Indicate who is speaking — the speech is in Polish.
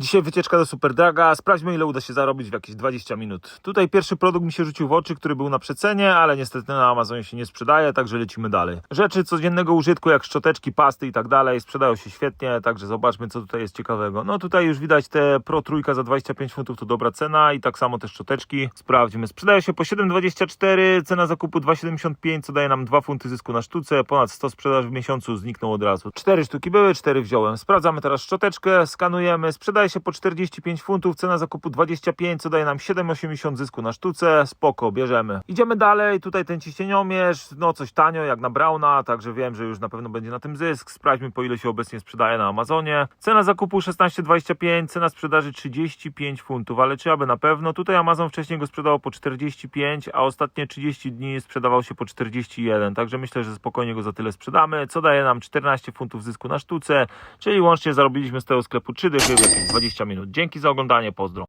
Speaker 1: Dzisiaj wycieczka do Superdraga. Sprawdźmy, ile uda się zarobić w jakieś 20 minut. Tutaj pierwszy produkt mi się rzucił w oczy, który był na przecenie, ale niestety na Amazonie się nie sprzedaje, także lecimy dalej. Rzeczy codziennego użytku, jak szczoteczki, pasty i tak dalej, sprzedają się świetnie, także zobaczmy, co tutaj jest ciekawego. No tutaj już widać te Pro trójka za 25 funtów to dobra cena i tak samo te szczoteczki. Sprawdźmy. Sprzedają się po 7,24, cena zakupu 2,75, co daje nam 2 funty zysku na sztuce, ponad 100 sprzedaż w miesiącu zniknął od razu. 4 sztuki były, 4 wziąłem. Sprawdzamy teraz szczoteczkę, skanujemy, sprzedaje się po 45 funtów, cena zakupu 25, co daje nam 7,80 zysku na sztuce, spoko, bierzemy. Idziemy dalej, tutaj ten ciśnieniomierz, no coś tanio jak na Brauna, także wiem, że już na pewno będzie na tym zysk. Sprawdźmy po ile się obecnie sprzedaje na Amazonie. Cena zakupu 16,25, cena sprzedaży 35 funtów, ale czy aby na pewno? Tutaj Amazon wcześniej go sprzedawał po 45, a ostatnie 30 dni sprzedawał się po 41, także myślę, że spokojnie go za tyle sprzedamy, co daje nam 14 funtów zysku na sztuce, czyli łącznie zarobiliśmy z tego sklepu 3 dychy w 20 minut. Dzięki za oglądanie, pozdro.